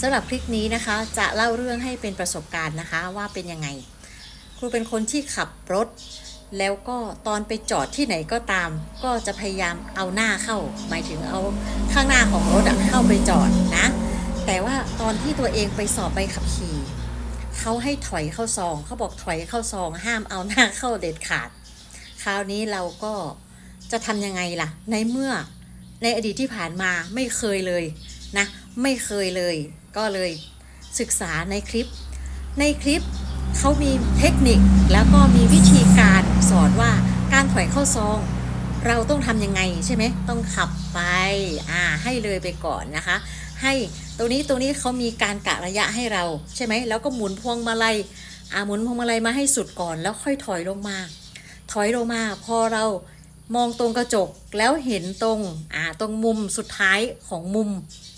สำหรับคลิปนี้นะคะจะเล่าเรื่องให้เป็นประสบการณ์นะคะว่าเป็นยังไง ครูเป็นคนที่ขับรถ แล้วก็ตอนไปจอดที่ไหนก็ตาม ก็จะพยายามเอาหน้าเข้า หมายถึงเอาข้างหน้าของรถเข้าไปจอดนะ แต่ว่าตอนที่ตัวเองไปสอบใบขับขี่เขาให้ถอยเข้าซองเขาบอกถอยเข้าซอง ห้ามเอาหน้าเข้าเด็ดขาด คราวนี้เราก็จะทำยังไงล่ะ ในเมื่อในอดีตที่ผ่านมาไม่เคยเลย นะไม่เคยเลย ก็เลยศึกษาในคลิป ในคลิปเขามีเทคนิคแล้วก็มีวิธีการสอนว่าการถอยเข้าซอง เราต้องทำยังไงใช่ไหมต้องขับไปอ่าให้เลยไปก่อนนะคะ ให้ตรงนี้ตรงนี้เขามีการกะระยะให้เราใช่ไหมแล้วก็หมุนพวงมาลัยอ่าหมุนพวงมาลัยมาให้สุดก่อน แล้วค่อยถอยลงมา ถอยลงมา พอเรา มองตรงกระจกแล้วเห็นตรงอ่าตรงมุมสุดท้ายของมุม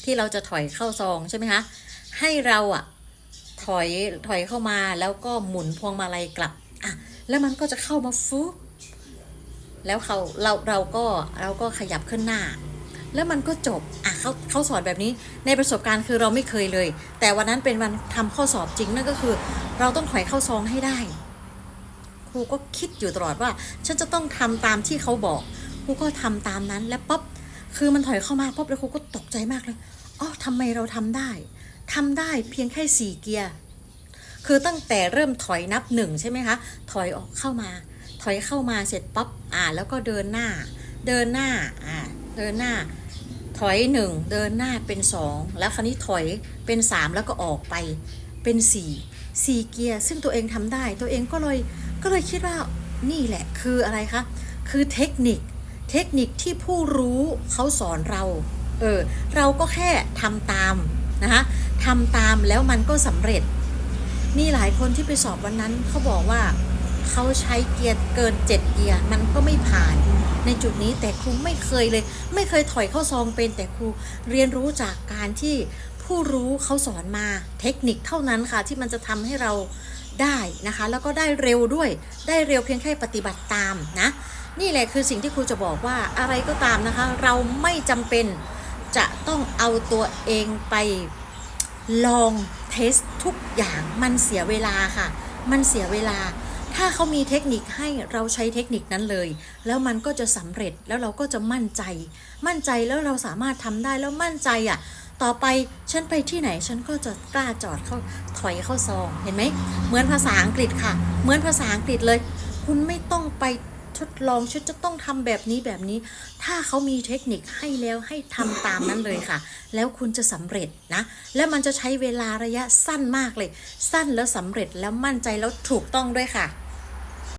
ที่เราจะถอยเข้าซองใช่ไหมคะให้เราอะถอยถอยเข้ามาแล้วก็หมุนพวงมาลัยกลับอะแล้วมันก็จะเข้ามาฟุบแล้วเขาเราเราก็เราก็ขยับขึ้นหน้า แล้วมันก็จบอะเขาเขาสอนแบบนี้ในประสบการณ์คือเราไม่เคยเลย แต่วันนั้นเป็นวันทำข้อสอบจริงนั่นก็คือ เราต้องถอยเข้าซองให้ได้ ครูก็คิดอยู่ตลอดว่า ฉันจะต้องทำตามที่เขาบอกครูก็ทำตามนั้น แล้วป๊บคือมันถอยเข้ามาป๊บแล้วครูก็ตกใจมากเลยอ๋อทำไมเราทำได้ทำได้เพียงแค่สี่เกียร์คือตั้งแต่เริ่มถอยนับหนึ่งใช่ไหมคะถอยออกเข้ามา ถอยเข้ามาเสร็จปั๊บอ่าแล้วก็เดินหน้า เดินหน้าอ่าเดินหน้า ถอยหนึ่งเดินหน้าเป็นสองแล้วคราวนี้ถอยเป็นสามแล้วก็ออกไปเป็นสี่สี่เกียร์ซึ่งตัวเองทำได้ ตัวเองก็เลย ก็เลยคิดว่านี่แหละคืออะไรคะ คือเทคนิค เทคนิคที่ผู้รู้เขาสอนเรา เออ เราก็แค่ทำตามนะคะทำตามแล้วมันก็สำเร็จ มีหลายคนที่ไปสอบวันนั้นเขาบอกว่าเขาใช้เกียร์เกินเจ็ดเกียร์มันก็ไม่ผ่านในจุดนี้แต่ครูไม่เคยเลย ไม่เคยถอยเข้าซองเป็นแต่ครูเรียนรู้จากการที่ ผู้รู้เขาสอนมาเทคนิคเท่านั้นค่ะ ที่มันจะทำให้เราได้นะคะ แล้วก็ได้เร็วด้วย ได้เร็วเพียงแค่ปฏิบัติตามนะ นี่แหละคือสิ่งที่ครูจะบอกว่าอะไรก็ตามนะคะ เราไม่จำเป็นจะต้องเอาตัวเองไปลองเทสทุกอย่างมันเสียเวลาค่ะ มันเสียเวลา ถ้าเขามีเทคนิคให้เราใช้เทคนิคนั้นเลย แล้วมันก็จะสำเร็จแล้วเราก็จะมั่นใจ มั่นใจแล้วเราสามารถทำได้แล้วมั่นใจอะ ต่อไปฉันไปที่ไหนฉันก็จะกล้าจอดเข้าถอยเข้าซองเห็นไหมเหมือนภาษาอังกฤษค่ะ เหมือนภาษาอังกฤษเลย คุณไม่ต้องไปทดลองฉันจะต้องทำแบบนี้แบบนี้ ถ้าเขามีเทคนิคให้แล้วให้ทำตามนั้นเลยค่ะ แล้วคุณจะสำเร็จนะ และมันจะใช้เวลาระยะสั้นมากเลย สั้นแล้วสำเร็จแล้วมั่นใจแล้วถูกต้องด้วยค่ะ